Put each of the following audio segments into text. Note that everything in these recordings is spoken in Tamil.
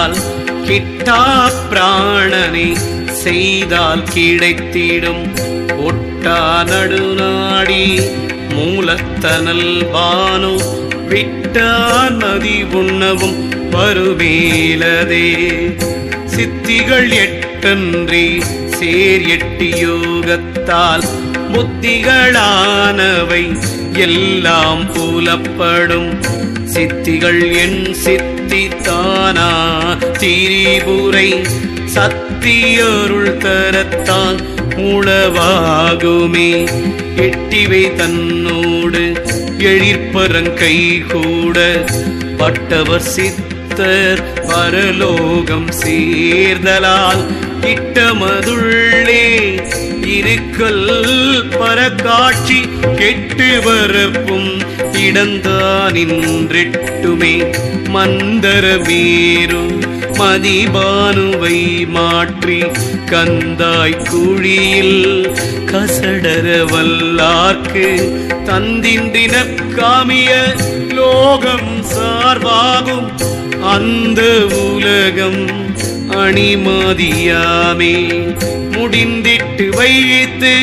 செய்தால் கிட்டா பிராணனை செய்தால் கிடைத்திடும் ஒட்டா நடுநாடி மூலத்தனல் பானு விட்டா நதி உண்ணவும் வருவேலதே சித்திகள் எட்டன்றி சேர் எட்டு யோகத்தால் புத்திகளானவை எல்லாம் புலப்படும். சித்திகள் என் சித்தி சிந்தித்தானா திரிபுரை சத்தியருள் தரத்தான் உளவாகுமே. எட்டிவை தன்னோடு எழிற்பரங்கை கூட பட்டவர் சித்தர் பரலோகம் சேர்தலால் இட்டமதுள்ளே இருக்கல் பரக்காட்சி கெட்டு வரப்பும் இடந்தானின்றெட்டுமே மந்தர மேரு மதிபானுவை மாற்றி கந்தாய் குழியில் கசடர வல்லார்க்கு தந்தின்றின காமிய லோகம் சார்பாகும். அந்த உலகம் அணிமதியாமே. முடிந்திட்டு வைத்து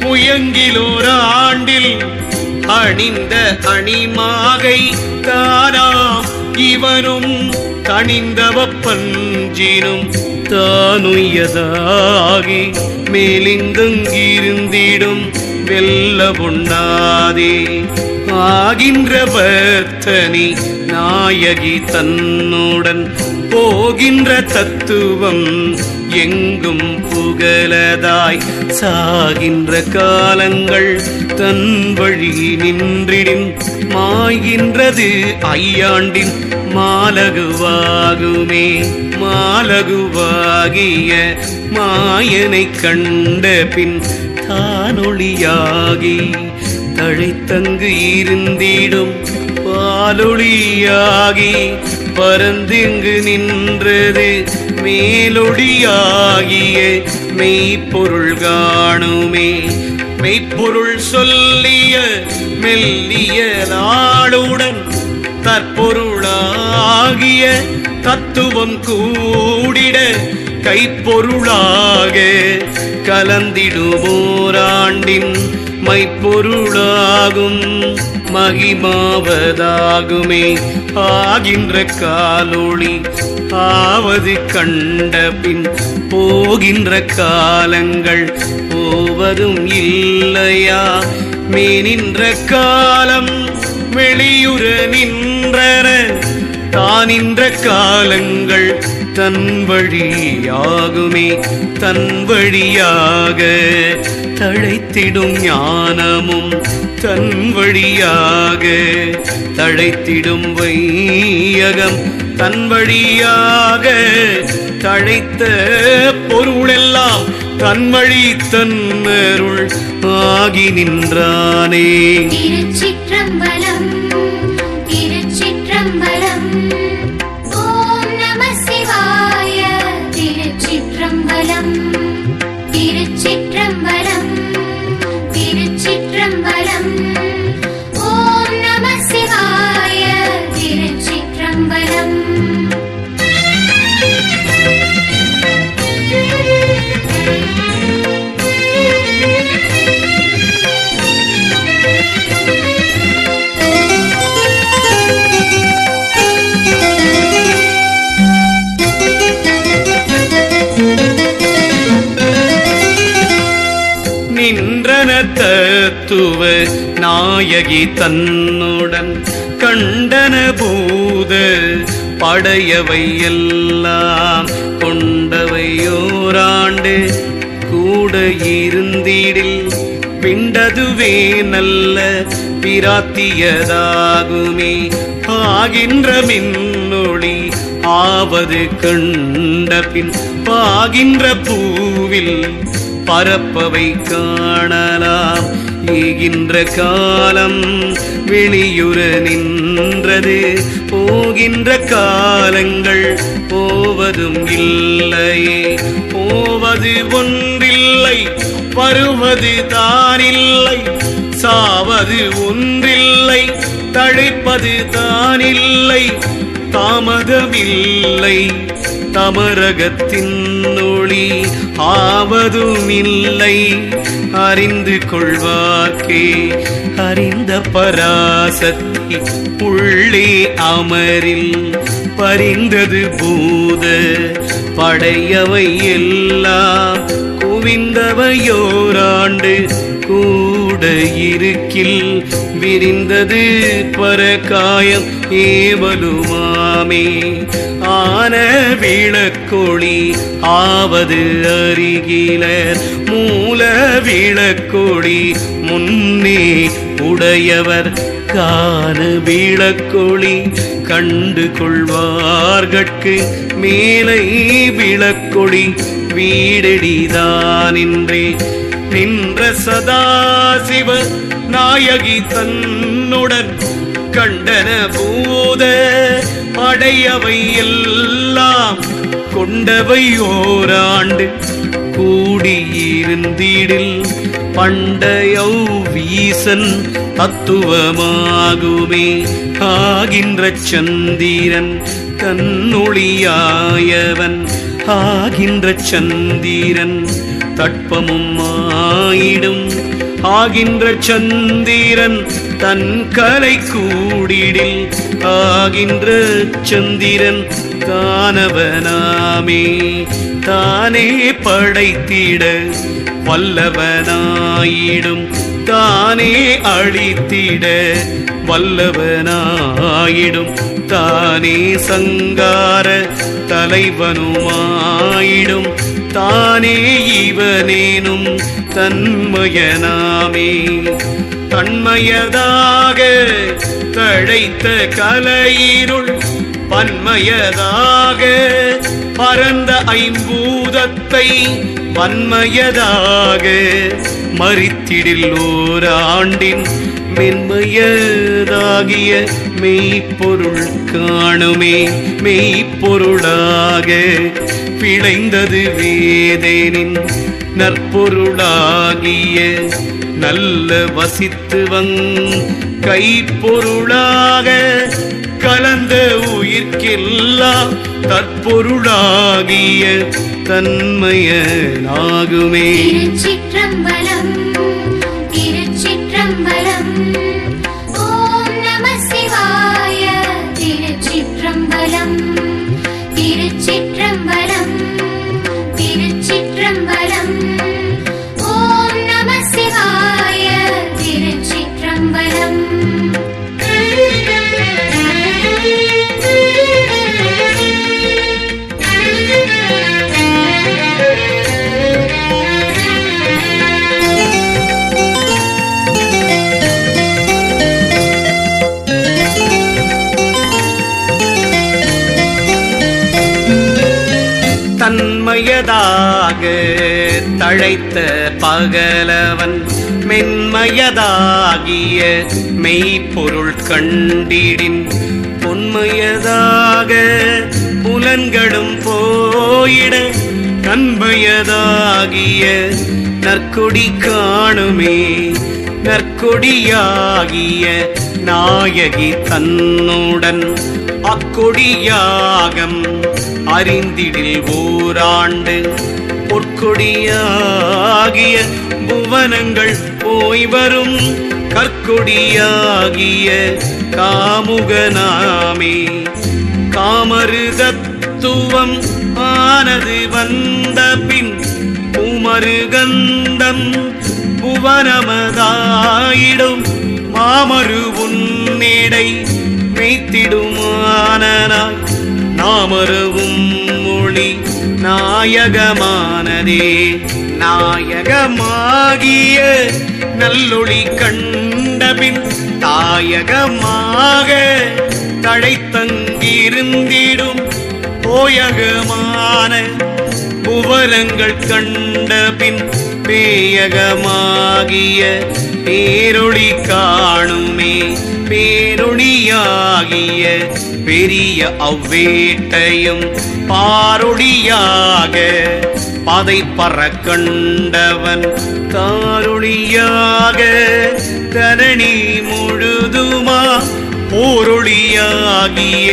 முயங்கிலோர் ஆண்டில் அணிந்த அணிமாகை தாராம். இவனும் தணிந்தவப்பஞ்சினும் தானுயதாகி மேலிந்தங்கிருந்திடும் வெல்ல பொண்ணாதே ஆகின்ற வர்த்தனி நாயகி தன்னுடன் போகின்ற தத்துவம் எங்கும் புகழதாய் சாகின்ற காலங்கள் தன் வழி நின்றிடின் மாய்கின்றது ஐயாண்டின். மாலகுவாகுமே மாலகுவாகிய மாயனை கண்ட பின் தானொளியாகி தழைத்தங்கு இருந்திடும் பாலொளியாகி பரந்திங்கு நின்றது மேலொடியாகிய மெய்ப்பொருள் காணுமே. மெய்ப்பொருள் சொல்லிய மெல்லிய நாளுடன் தற்பொருளாகிய தத்துவம் கூடிட கைப்பொருளாக கலந்திடுவோராண்டின் மைப்பொருளாகும். மகிமாவதாகுமே. ஆகின்ற காலொளி ஆவது கண்ட பின் போகின்ற காலங்கள் போவதும் இல்லையா? மே நின்ற காலம் வெளியுற நின்றன. தானின்ற காலங்கள் தன் வழியாகுமே தன் வழியாக தழைத்திடும் ஞானமும் தன் வழியாக. தழைத்திடும் வையகம் தன் வழியாக. தழைத்த பொருளெல்லாம் தன் வழி தன்னருள் ஆகி நின்றானே. திருச்சிற்றம்பலம் திருச்சிற்றம்பலம் நாயகி தன்னுடன் கண்டன பூத படையவை எல்லாம் கொண்டவையோராண்டு கூட இருந்திடில் பிண்டதுவே நல்ல பிராத்தியதாகுமே. ஆகின்ற மின்னொளி ஆவது கண்ட பின் பாகின்ற பூவில் பரப்பவை காணலாம். ஈகின்ற காலம் வெளியுற நின்றது. போகின்ற காலங்கள் போவதும் இல்லை போவது ஒன்றில்லை வருவது தானில்லை. சாவது ஒன்றில்லை தழைப்பது தானில்லை. தாமதமில்லை. தமரகத்தின் ஒளி ஆவதுமில்லை. அறிந்து கொள்வார்க்கே அறிந்த பராசக்தி உள்ளே அமரில். பறிந்தது பூத படையவை எல்லாம் குவிந்தவையோராண்டு கூட இருக்கில். விரிந்தது பரகாயம் ஏவலுமாமே ஆன விளக்கொளி ஆவது அருகிலர். மூல விளக்கொளி முன்னே உடையவர். காண விளக்கொளி கண்டு கொள்வார்கட்கு. மேலை விளக்கொளி வீடடிதானின்றே நின்ற சதாசிவ நாயகி தன்னுடன். கண்டன பூத படையவை எல்லாம் கொண்டவை ஓராண்டு கூடியிருந்தீடில் பண்டையௌ வீசன் தத்துவமாகுமே. ஆகின்ற சந்திரன் தன்னொழியாயவன் ஆகின்ற சந்திரன் தட்பமும் ஆயிடும். ஆகின்ற சந்திரன் தன் கலை கூடிடில் ஆகின்ற சந்திரன் தானவனாமே. தானே படைத்திட வல்லவனாயிடும். தானே அழித்திட வல்லவனாயிடும். தானே சங்கார தலைவனுமாயிடும். தானே இவனேனும் தன்மயனாமே. தன்மையதாக தழைத்த கலையிருள் பன்மையதாக பரந்த ஐம்பூதத்தை பன்மயதாக மறித்திடில் ஓராண்டின் மென்மையதாகிய மெய்ப்பொருள் காணுமே மெய்ப்பொருளாக பிழைந்தது வேதேனின் நற்பொருளாகிய நல்ல வசித்து வங் கைப்பொருளாக கலந்த உயிர்க்கெல்லாம் தற்பொருளாகிய தன்மையனாகுமே. திருச்சிற்றம்பலம் திருச்சிற்றம்பலம். தன்மயதாக தழைத்த பகலவன் மென்மயதாகிய மெய்ப்பொருள் கண்டிடின் பொன்மயதாக புலன்களும் போயிட கண்மயதாகிய நற்கொடி காணுமே நற்கொடியாகிய நாயகி தன்னுடன் அக்கொடியாகம் அறிந்திடில் ஓராண்டு பொற்கொடியாகிய புவனங்கள் போய் வரும். கற்கொடியாகிய காமுகனாமே காமருகத்துவம் ஆனது வந்த பின் குமருகந்தம் புவனமதாயிடும். மாமரு உன்னிடை மெய்த்திடுமானாய் நாமருவும் மொழி நாயகமானதே. நாயகமாகிய நல்லொளி கண்டபின் தாயகமாக தழைத்தங்கிருந்திடும் போயகமான புவனங்கள் கண்டபின் பேயகமாகிய பேரொளி காணுமே. பேரொளியாகிய பெரிய அவ்வேட்டையும் பாரொளியாக பதை பற கண்டவன் காரொளியாக தரணி முழுதுமா ஓரொளியாகிய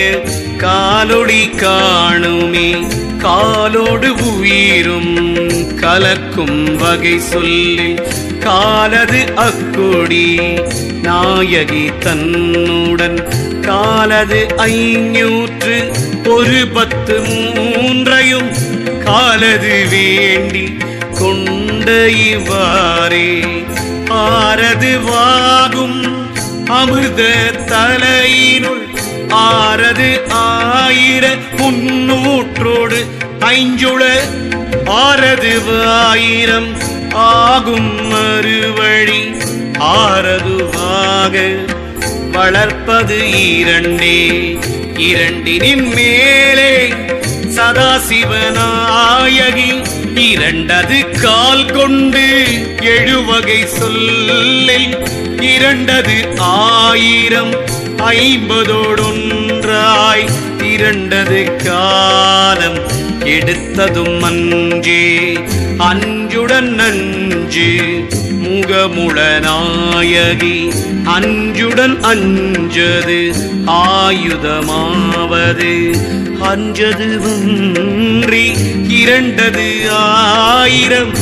காலொளி காணுமே. காலோடு உயிரும் கலக்கும் வகை சொல்லில் காலது அக்கொடி. நாயகி தன்னுடன் காலது ஐநூற்று ஒரு பத்து மூன்றையும் காலது வேண்டி கொண்ட இவ்வாறே. ஆரது வாகும் அமிர்த தலையினுள் ஆரது ஆயிர முன்னூற்றோடு ஐஞ்சுள ஆரது ஆயிரம் ஆகும் மறுவழி. ஆரதுவாக வளர்ப்பது இரண்டே. இரண்டினின் மேலே சதாசிவநாயகி இரண்டது கால் கொண்டு எழுவகை சொல்லில் இரண்டது ஆயிரம் ஐம்பதோடொன்றாய் இரண்டது காலம் எடுத்ததும் அஞ்சே அஞ்சுடன் நஞ்சு முகமுளநாயகி அஞ்சுடன் அஞ்சது ஆயுதமாவது. அஞ்சது ஒன்றி இரண்டது ஆயிரம்.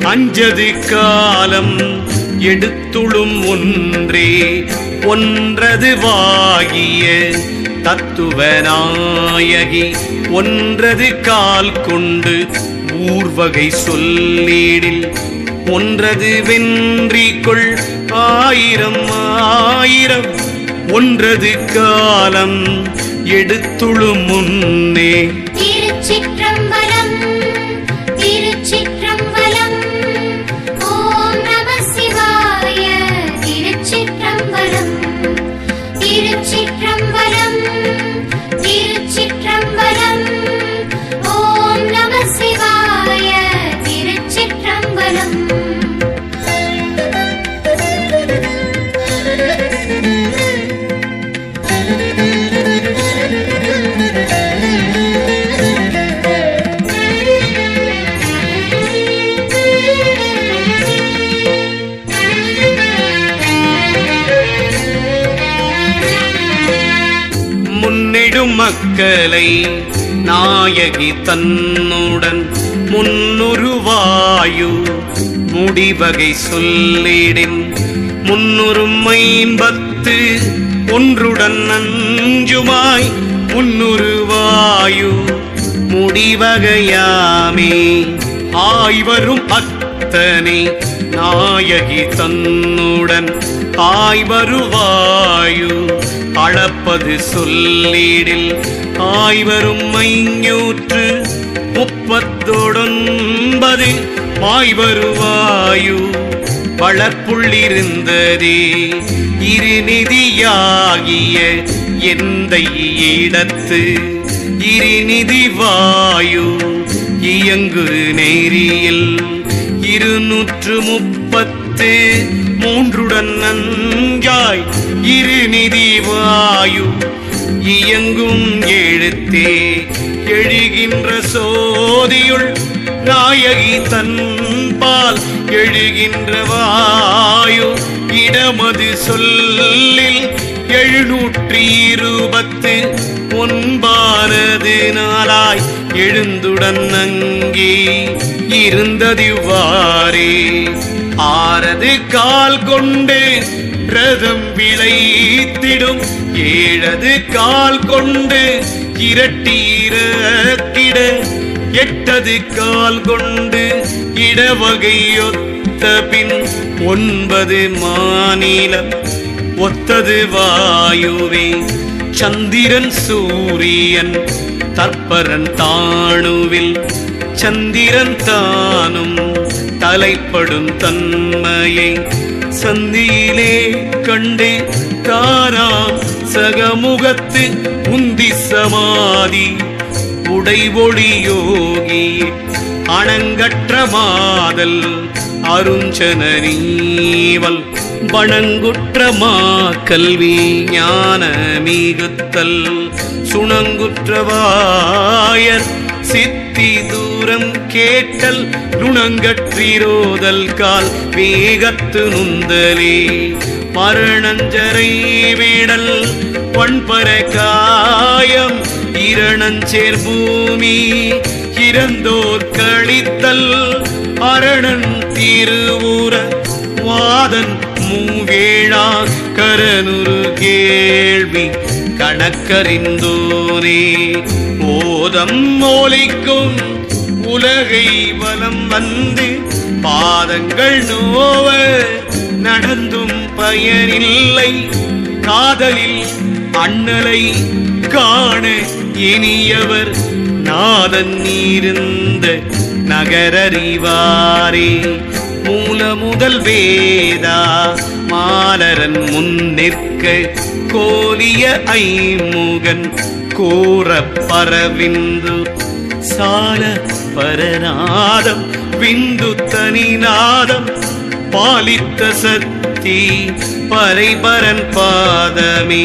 அஞ்சது காலம் எடுத்துளும் ஒன்றே. ஒன்றது வாகிய தத்துவநாயகி. ஒன்றது கால் கொண்டு ஊர்வகை சொல்லீடில் ஒன்றது வென்றி கொள் ஆயிரம் ஆயிரம். ஒன்றது காலம் எடுத்துழு முன்னே மக்களை நாயகி தன்னுடன் முன்னுருவாயு. முடிவகை சொல்லிடின் முன்னுறும் ஐம்பத்து ஒன்றுடன் நஞ்சுமாய் முன்னுருவாயு. முடிவகையாமே ஆய்வரும் அத்தனை நாயகி தன்னுடன் ஆய்வருவாயு. அளப்பது சொல்லீடில் ஆய்வரும் ஐநூற்று முப்பத்தொடொன்பது மாய்வருவாயு வளர்ப்புள்ளிருந்ததே இருநிதியாகிய எந்த இடத்து இருநிதி வாயு இயங்கு நேரியில் இருநூற்று முப்பத்து மூன்றுடன் நஞ்சாய் இருநிதி வாயு இயங்கும் எழுத்தே எழுகின்ற சோதியுள் நாயகி தன்பால் எழுகின்ற வாயு. இடமது சொல்லில் எழுநூற்றி இருபத்து ஒன்பானது நாளாய் எழுந்துடன் அங்கே இருந்ததிவ்வாறே ஆரது கால் கொண்டு ரதம் விளைத்திடும். ஏழது கால் கொண்டு இரட்டீரக்கிட எட்டது கால் கொண்டு இடவகையொத்த பின். ஒன்பது மாநிலம் ஒத்தது வாயுவே. சந்திரன் சூரியன் தற்பரன் தாணுவில் சந்திரன் தானும் தலைப்படும் தன்மையை சந்தியிலே கண்டே தாராம் சகமுகத்து உந்தி சமாதி. உடைவொளி யோகி அணங்கற்ற மாதல் அருஞ்சனீவல் வணங்குற்றமா கல்வி ஞான மிகுத்தல் சுணங்குற்றவாயர் சித்தி தூரம் கேட்டல் நுணங்கற்றிரோதல் கால் வேகத்து நுந்தலே. மரணஞ்சரை வீடல் பண்பர காயம் இரணஞ்சேர் பூமி இறந்தோர் கழித்தல் அரணன் திருவுர வாதன் மூவேழா கரனுரு கேள்வி கணக்கறிந்தோனே. ஓதம் மோலிக்கும் உலகை வலம் வந்து பாதங்கள் நோவ நடந்தும் பயனில்லை. காதலில் அண்ணலை காண இனியவர் நாதன் இருந்த நகரறிவாரே. மூல முதல் வேதா மாலரன் முன் நிற்க கோலிய ஐமுகன் கூற பரவிந்து சால பரநாதம் விந்து தனிநாதம் பாலித்த சக்தி பரைபரன் பாதமே.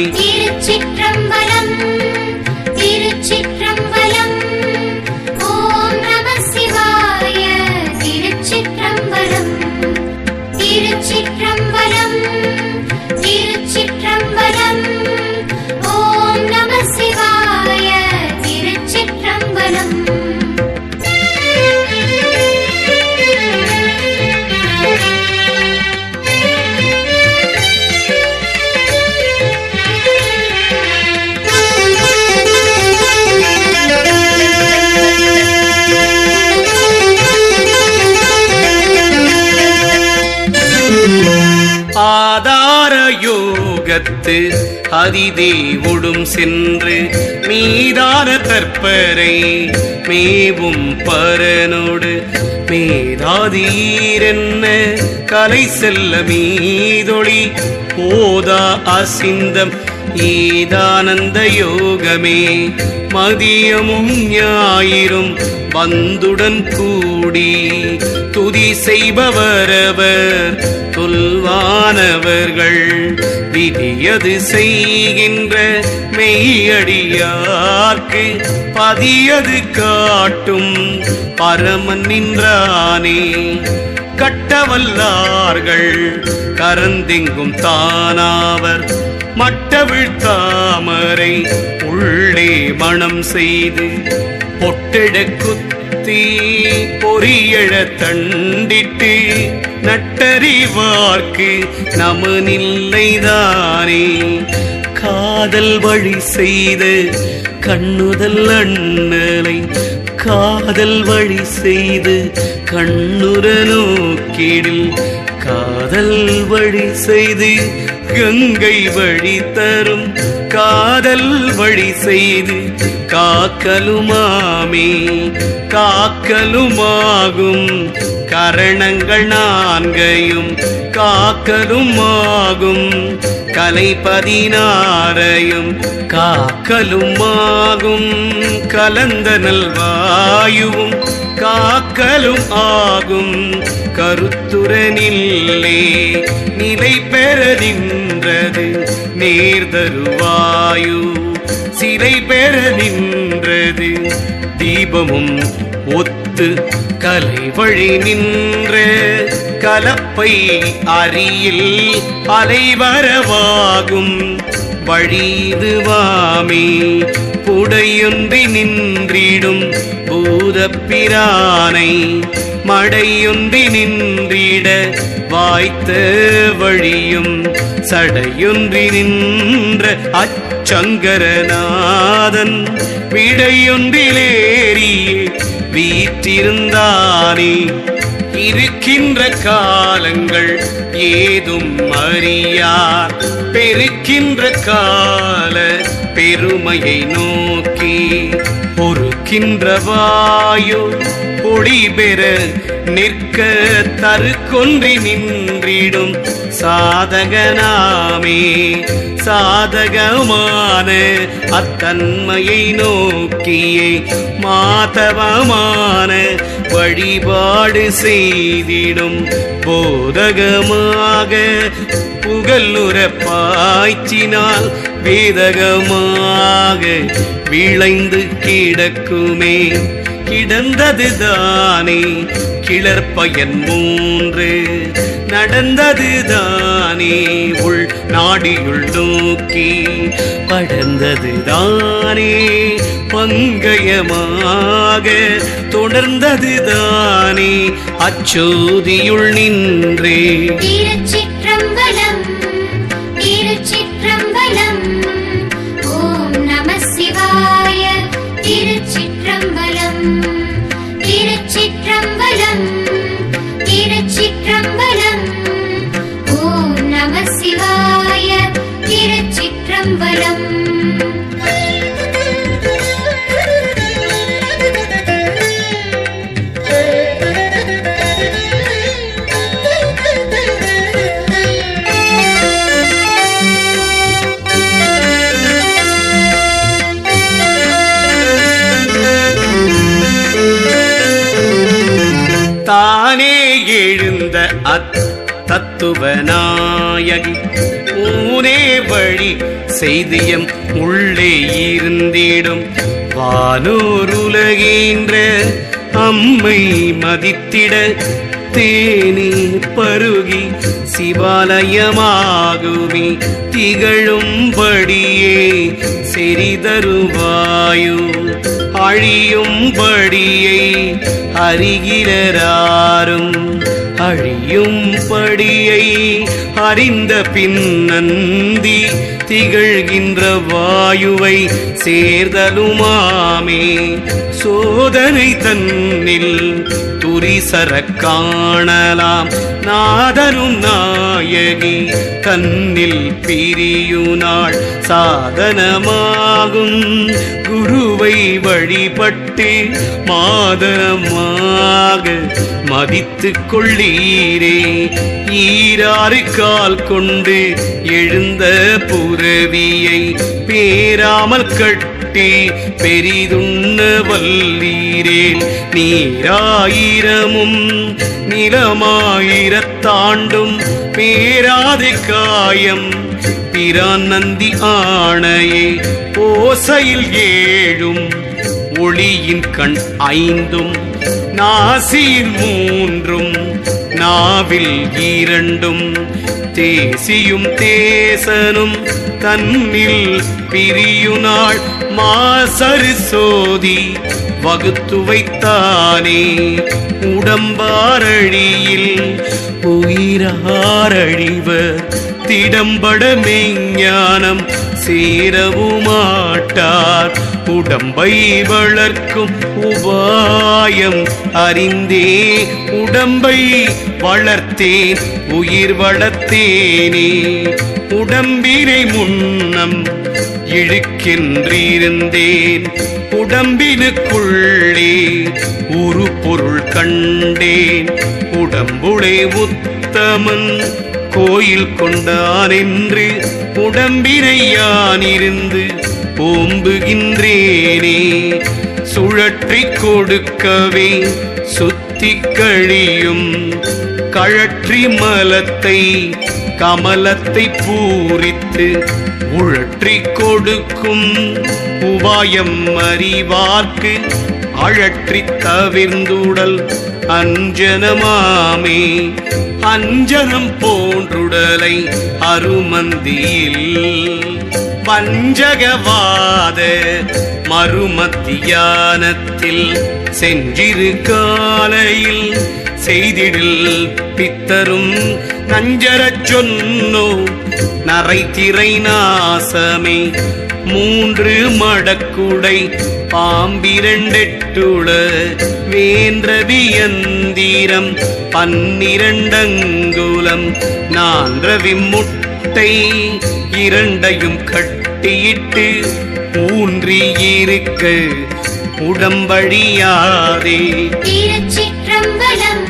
யோகத்து அதிதேவோடும் சென்று மீதான தற்பரை மேவும் பரனோடு மேதாதீரென்ன கலை செல்ல மீதொளி போதா அசிந்தம் ஏதானந்த யோகமே மதியமும் ஞாயிறும் வந்துடன் கூடி துதி செய்பவரவர் தொல்வானவர்கள் விதியது செய்கின்ற மெய்யடியார்க்கு பதியது காட்டும் பரமன் நின்றானே. கட்டவல்லார்கள் கரந்தெங்கும் தானாவர் மட்டவிழ் தாமரை உள்ளே மணம் செய்து பொட்டெட குத்தி பொறியழ தண்டிட்டு நட்டறிவார்க்கு நமனில்லைதானே. காதல் வழி செய்த கண்ணுதல் அண்ணலை காதல் வழி செய்து கண்ணுர நோக்கிடில் காதல் வழி செய்து கங்கை வழி தரும் காதல் வழி செய்து காக்கலுமாமே காக்கலுமாகும் கரணங்கள் நான்கையும் காக்கலுமாகும் கலை பதினாறையும் காக்கலுமாகும் கலந்த நல்வாயுவும் காக்கலும் ஆகும் கருத்துரனில்லே நிலை பெறதின்றது நேர்தருவாயு. சிலை பெற நின்றது. தீபமும் ஒத்து கலை வழி நின்ற. கலப்பை அரியில் அலைவரவாகும் வழிதுவாமே புடையொன்றி நின்றிடும் பூதப்பிரானை. மடையொன்றி நின்றிட வாய்த்த வழியும் சடையொன்றி நின்ற அச்ச சங்கரநாதன் விடையொன்றிலேறியே வீற்றிருந்தானே. இருக்கின்ற காலங்கள் ஏதும் அறியார். பெருக்கின்ற கால பெருமையை நோக்கி பொறுக்கின்ற வாயோ ஒளி பெற நிற்க தருக்கொன்றி நின்றிடும் சாதகனாமே. சாதகமான அத்தன்மையை நோக்கியே மாதவமான வழிபாடு செய்திடும் போதகமாக புகழுற பாய்ச்சினால் வேதகமாக விளைந்து கிடக்குமே. கிடந்தது தானே கிளர்பயன் மூன்று நடந்தது தானே உள் நாடியுள் நோக்கி படர்ந்தது தானே பங்கயமாக தொடர்ந்தது தானே அச்சோதியுள் நின்றே. தத்துவ ஊரே வழி செய்தியம் உள்ளே இருந்திடும். வானோருலகின்ற அம்மை மதித்திட தேனே பருகி சிவாலயமாகுமே திகழும்படியே செறிதருவாயு. அழியும்படியை அழியும் படியை அறிந்த பின்னந்தி திகழ்கின்ற வாயுவை சேர்தலுமாமே. சோதனை தன்னில் துரிசர காணலாம் நாதனும் நாயகி கண்ணில் பிரியுநாள் சாதனமாகும் குருவை வழிபட்டு மாதனமாக மதித்து கொள்ளீரே. ஈராறு கால் கொண்டு எழுந்த புறவியை பேராமல் கட்டு பெரிதுண்ண வல்லீரேன் நீராயிரமும் நிலமாயிரத்தாண்டும் பேராதி காயம். பிரான் நந்தி ஆணையே ஓசையில் ஏழும் ஒளியின் கண் ஐந்தும் நாசியில் மூன்றும் நாவில் இரண்டும் தேசியும் தேசனும் தன்னில் பிரியுநாள் மாசரு சோதி வகுத்து வைத்தானே. உடம்பாரழியில் உயிராரழிவர் திடம்பட மெஞ்ஞானம் சேரவுமாட்டார். உடம்பை வளர்க்கும் உபாயம் அறிந்தே உடம்பை வளர்த்தேன் உயிர் வளர்த்தேனே. உடம்பினை முன்னம் இழுக்கின்றிருந்தேன் உடம்பினுக்குள்ளே ஒரு பொருள் கண்டேன். உடம்புளே உத்தமன் கோயில் கொண்டான் என்று உடம்பினை யானிருந்து ஓம்புகின்றேனே சுழற்றி கொடுக்கவே சுத்தி கழியும் கழற்றி மலத்தை கமலத்தை பூரித்து உழற்றி கொடுக்கும் உபாயம் அறிவார்க்கு அழற்றி தவிர்ந்துடல் அஞ்சனமாமே. அஞ்சனம் போன்றுடலை அருமந்தியில் பஞ்சகவாத மறுமத்தியானத்தில் செஞ்சிரு காலையில். செய்திடில் பித்தரும் நஞ்சரச் சொன்னோ நரைத்திரை நாசமே. மூன்று மடக்குடை பாம்பிரண்டெட்டுள வேன்றவியந்தீரம் பன்னிரண்டங்குலம். நான் ரவி முட்டை கூட்டை இரண்டையும் கட்டியிட்டு ஊன்றி இருக்க உடம்பழியாதே. திருச்சிற்றம்பலம் திருச்சிற்றம்பலம்